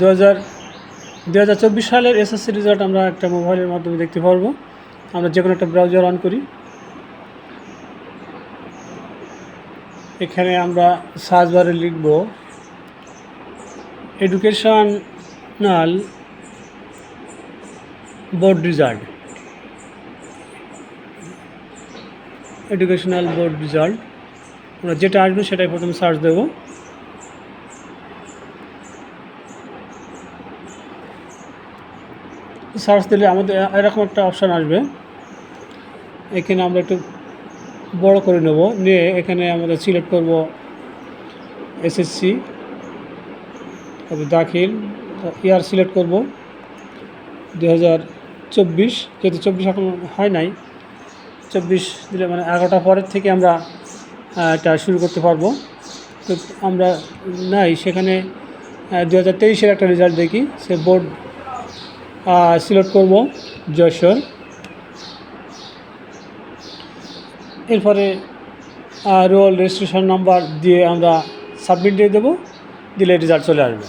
দু সালের SSC result আমরা একটা মোবাইলের মাধ্যমে দেখতে পারব। আমরা যে কোনো একটা ব্রাউজার অন করি। এখানে আমরা সার্চ বারে লিখব educational board result educational board result আমরা যেটা আসবে সেটাই প্রথমে সার্চ দেব। সার্চ দিলে আমাদের এরকম একটা অপশান আসবে। এখানে আমরা একটু বড় করে নেব। নিয়ে এখানে আমরা সিলেক্ট করব এসএসসি তারপর দাখিল ইয়ার সিলেক্ট করব। দু হাজার চব্বিশ, যেহেতু চব্বিশ এখন হয় নাই, চব্বিশ দিলে মানে এগারোটা পরের থেকে আমরা এটা শুরু করতে পারব। তো আমরা নাই, সেখানে দু হাজার তেইশের একটা রেজাল্ট দেখি, সে বোর্ড সিলেক্ট করব যশোর। এরপরে রোল রেজিস্ট্রেশন নাম্বার দিয়ে আমরা সাবমিট দিয়ে দেবো, দিলে রেজাল্ট চলে আসবে।